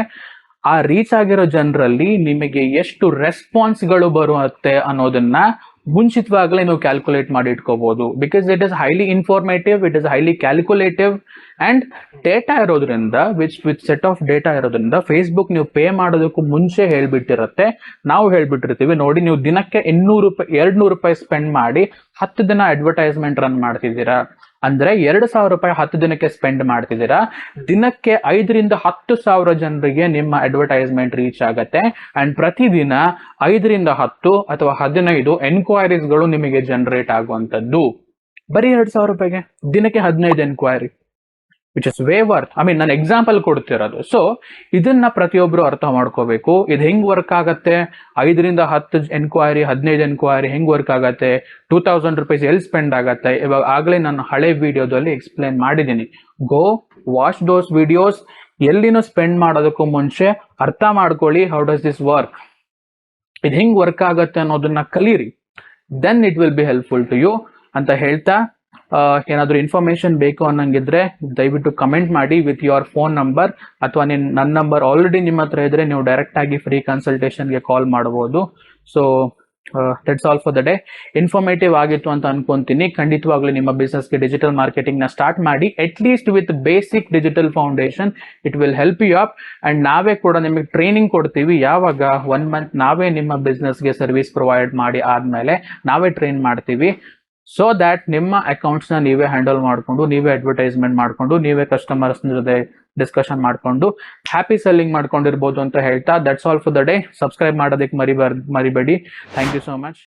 ಆ ರೀಚ್ ಆಗಿರೋ ಜನರಲ್ಲಿ ನಿಮಗೆ ಎಷ್ಟು ರೆಸ್ಪಾನ್ಸ್ಗಳು ಬರುತ್ತೆ ಅನ್ನೋದನ್ನ ಮುಂಚಿತವಾಗಲೇ ನೀವು ಕ್ಯಾಲ್ಕುಲೇಟ್ ಮಾಡಿ ಇಟ್ಕೋಬಹುದು because it is highly informative it is highly calculative and data ಇರೋದ್ರಿಂದ which with set of data ಇರೋದ್ರಿಂದ ಫೇಸ್ಬುಕ್ ನೀವು ಪೇ ಮಾಡೋದಕ್ಕೂ ಮುಂಚೆ ಹೇಳ್ಬಿಟ್ಟಿರತ್ತೆ. ನಾವು ಹೇಳ್ಬಿಟ್ಟಿರ್ತೀವಿ, ನೋಡಿ ನೀವು ದಿನಕ್ಕೆ ಇನ್ನೂರು ರೂಪಾಯಿ ಎರಡ್ ನೂರು ರೂಪಾಯಿ ಸ್ಪೆಂಡ್ ಮಾಡಿ ಹತ್ತು ದಿನ ಅಡ್ವರ್ಟೈಸ್ಮೆಂಟ್ ರನ್ ಮಾಡ್ತಿದ್ದೀರಾ. ಅಂದ್ರೆ ಎರಡು ಸಾವಿರ ರೂಪಾಯಿ ಹತ್ತು ದಿನಕ್ಕೆ ಸ್ಪೆಂಡ್ ಮಾಡ್ತಿದ್ದೀರಾ. ದಿನಕ್ಕೆ ಐದರಿಂದ ಹತ್ತು ಸಾವಿರ ಜನರಿಗೆ ನಿಮ್ಮ ಅಡ್ವರ್ಟೈಸ್ಮೆಂಟ್ ರೀಚ್ ಆಗತ್ತೆ. ಅಂಡ್ ಪ್ರತಿದಿನ ಐದರಿಂದ ಹತ್ತು ಅಥವಾ ಹದಿನೈದು ಎನ್ಕ್ವೈರೀಸ್ಗಳು ನಿಮಗೆ ಜನರೇಟ್ ಆಗುವಂತದ್ದು ಬರೀ ಎರಡು ಸಾವಿರ ರೂಪಾಯಿಗೆ? ದಿನಕ್ಕೆ ಹದಿನೈದು enquiry which is way worth I mean ನಾನು ಎಕ್ಸಾಂಪಲ್ ಕೊಡ್ತಿರೋದು. ಸೊ ಇದನ್ನ ಪ್ರತಿಯೊಬ್ರು ಅರ್ಥ ಮಾಡ್ಕೋಬೇಕು. ಇದು ಹೆಂಗ್ ವರ್ಕ್ ಆಗತ್ತೆ? ಐದರಿಂದ ಹತ್ತು ಎನ್ಕ್ವೈರಿ ಹದಿನೈದು ಎನ್ಕ್ವೈರಿ ಹೆಂಗ್ ವರ್ಕ್ ಆಗತ್ತೆ? ಟೂ ತೌಸಂಡ್ ರುಪೀಸ್ ಎಲ್ಲಿ ಸ್ಪೆಂಡ್ ಆಗತ್ತೆ? ಇವಾಗ ಆಗಲೇ ನಾನು ಹಳೆ ವಿಡಿಯೋದಲ್ಲಿ ಎಕ್ಸ್ಪ್ಲೈನ್ ಮಾಡಿದ್ದೀನಿ. ಗೋ ವಾಚ್ ದೋಸ್ ವಿಡಿಯೋಸ್ ಎಲ್ಲಿನೂ ಸ್ಪೆಂಡ್ ಮಾಡೋದಕ್ಕೂ ಮುಂಚೆ ಅರ್ಥ ಮಾಡ್ಕೊಳ್ಳಿ ಹೌ ಡಸ್ ದಿಸ್ ವರ್ಕ್ ಇದು ಹೆಂಗ್ ವರ್ಕ್ ಆಗತ್ತೆ ಅನ್ನೋದನ್ನ ಕಲೀರಿ. Then it will be helpful to you ಅಂತ ಹೇಳ್ತಾ ಏನಾದ್ರೂ ಇನ್ಫಾರ್ಮೇಶನ್ ಬೇಕು ಅನ್ನಂಗಿದ್ರೆ ದಯವಿಟ್ಟು ಕಮೆಂಟ್ ಮಾಡಿ ವಿತ್ ಯುವರ್ ಫೋನ್ ನಂಬರ್ ಅಥವಾ ನಿನ್ ನನ್ನ ನಂಬರ್ ಆಲ್ರೆಡಿ ನಿಮ್ಮ ಹತ್ರ ಇದ್ರೆ ನೀವು ಡೈರೆಕ್ಟ್ ಆಗಿ ಫ್ರೀ ಕನ್ಸಲ್ಟೇಷನ್ಗೆ ಕಾಲ್ ಮಾಡಬಹುದು so that's all for the day informative ಆಗಿತ್ತು ಅಂತ ಅನ್ಕೊಂತೀನಿ. ಖಂಡಿತವಾಗ್ಲೂ ನಿಮ್ಮ ಬಿಸ್ನೆಸ್ಗೆ ಡಿಜಿಟಲ್ ಮಾರ್ಕೆಟಿಂಗ್ನ ಸ್ಟಾರ್ಟ್ ಮಾಡಿ at least with basic digital foundation it will help you up and ನಾವೇ ಕೂಡ ನಿಮಗೆ ಟ್ರೈನಿಂಗ್ ಕೊಡ್ತೀವಿ. ಯಾವಾಗ? ಒನ್ ಮಂತ್ ನಾವೇ ನಿಮ್ಮ ಬಿಸ್ನೆಸ್ಗೆ ಸರ್ವಿಸ್ ಪ್ರೊವೈಡ್ ಮಾಡಿ ಆದ್ಮೇಲೆ ನಾವೇ ಟ್ರೈನ್ ಮಾಡ್ತೀವಿ. ಸೊ ದ್ಯಾಟ್ ನಿಮ್ಮ ಅಕೌಂಟ್ಸ್ನ ನೀವೇ ಹ್ಯಾಂಡಲ್ ಮಾಡಿಕೊಂಡು, ನೀವೇ ಅಡ್ವರ್ಟೈಸ್ಮೆಂಟ್ ಮಾಡಿಕೊಂಡು, ನೀವೇ ಕಸ್ಟಮರ್ಸ್ ಜೊತೆ ಡಿಸ್ಕಷನ್ ಮಾಡಿಕೊಂಡು ಹ್ಯಾಪಿ ಸೆಲ್ಲಿಂಗ್ ಮಾಡ್ಕೊಂಡಿರ್ಬೋದು ಅಂತ ಹೇಳ್ತಾ that's all for the day subscribe ಮಾಡೋದಕ್ಕೆ ಮರಿಬಾರ್, ಮರಿಬೇಡಿ. Thank you so much